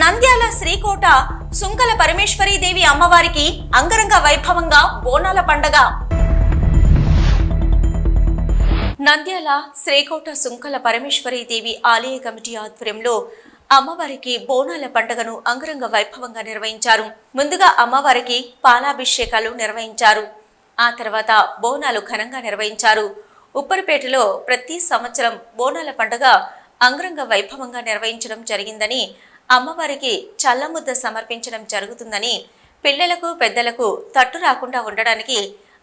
నంద్యాల శ్రీకోట సుంకల పరమేశ్వరీదేవి అమ్మవారికి అంగరంగ వైభవంగా బోనాల పండగ. నంద్యాల శ్రీకోట సుంకల పరమేశ్వరీదేవి ఆలయ కమిటీ ఆధ్వర్యంలో అమ్మవారికి బోనాల పండుగను అంగరంగ వైభవంగా నిర్వహించారు. ముందుగా అమ్మవారికి పాలాభిషేకాలు నిర్వహించారు. ఆ తర్వాత బోనాలు ఘనంగా నిర్వహించారు. ఉప్పరిపేటలో ప్రతి సంవత్సరం బోనాల పండుగ అంగరంగ వైభవంగా నిర్వహించడం జరిగిందని అమ్మవారికి చల్లముద్ద సమర్పించడం జరుగుతుందని పిల్లలకు పెద్దలకు తట్టు రాకుండా ఉండడానికి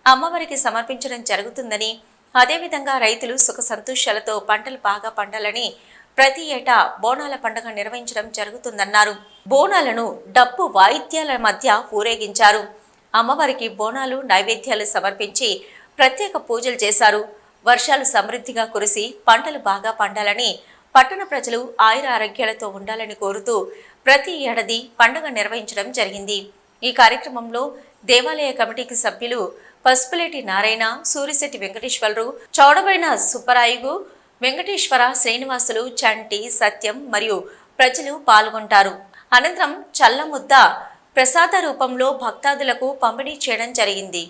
అమ్మవారికి సమర్పించడం జరుగుతుందని అదేవిధంగా రైతులు సుఖ సంతోషాలతో పంటలు బాగా పండాలని ప్రతి ఏటా బోనాల పండుగ నిర్వహించడం జరుగుతుందన్నారు. బోనాలను డప్పు వాయిద్యాల మధ్య ఊరేగించారు. అమ్మవారికి బోనాలు నైవేద్యాలు సమర్పించి ప్రత్యేక పూజలు చేశారు. వర్షాలు సమృద్ధిగా కురిసి పంటలు బాగా పండాలని పట్టణ ప్రజలు ఆయుర ఆరోగ్యాలతో ఉండాలని కోరుతూ ప్రతి ఏడాది పండుగ నిర్వహించడం జరిగింది. ఈ కార్యక్రమంలో దేవాలయ కమిటీకి సభ్యులు పసుపులేటి నారాయణ సూరిశెట్టి వెంకటేశ్వరరావు చౌడబైన సుబ్బరాయుగు వెంకటేశ్వర శ్రీనివాసులు చంటి సత్యం మరియు ప్రజలు పాల్గొంటారు. అనంతరం చల్లముద్ద ప్రసాద రూపంలో భక్తాదులకు పంపిణీ చేయడం జరిగింది.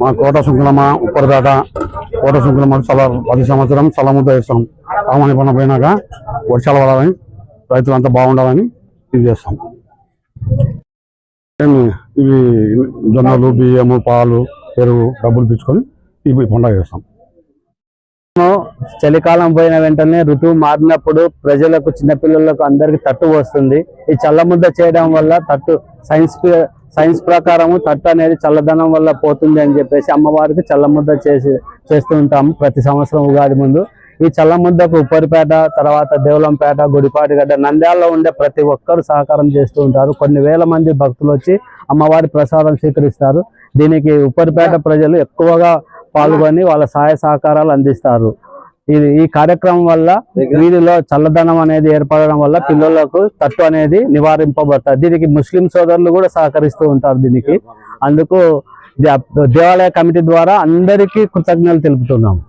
మా కోట శుంకులమ్మ ఉప్పరపేట కోట శుంకులమ్మ చాలా పది సంవత్సరం చల్లముద్ద వేస్తాం. సామాన్య పని పోయినాక వర్షాలు పడాలని రైతులంతా బాగుండాలని ఇది చేస్తాం. మేము ఇవి జొన్నలు బియ్యము పాలు పెరుగు డబ్బులు పిచ్చుకొని ఇవి పండగ చేస్తాం. చలికాలం పోయిన వెంటనే ఋతువు మారినప్పుడు ప్రజలకు చిన్నపిల్లలకు అందరికి తట్టు వస్తుంది. ఈ చల్లముద్ద చేయడం వల్ల తట్టు సైన్స్ సైన్స్ ప్రకారము తట్టు అనేది చల్లదనం వల్ల పోతుంది అని చెప్పేసి అమ్మవారికి చల్లముద్ద చేసి చేస్తూ ఉంటాము ప్రతి సంవత్సరం ఉగాది ముందు. ఈ చల్లముద్దకు ఉప్పరిపేట తర్వాత దేవులంపేట గుడిపాటిగడ్డ నంద్యాలలో ఉండే ప్రతి ఒక్కరు సహకారం చేస్తూ ఉంటారు. కొన్ని వేల మంది భక్తులు వచ్చి అమ్మవారి ప్రసాదం స్వీకరిస్తారు. దీనికి ఉప్పరిపేట ప్రజలు ఎక్కువగా పాల్గొని వాళ్ళ సహాయ సహకారాలు అందిస్తారు. ఇది ఈ కార్యక్రమం వల్ల వీధిలో చల్లదనం అనేది ఏర్పడడం వల్ల పిల్లలకు తట్టు అనేది నివారింపబడతారు దీనికి ముస్లిం సోదరులు కూడా సహకరిస్తూ ఉంటారు దీనికి. అందుకు దేవాలయ కమిటీ ద్వారా అందరికీ కృతజ్ఞతలు తెలుపుతున్నాము.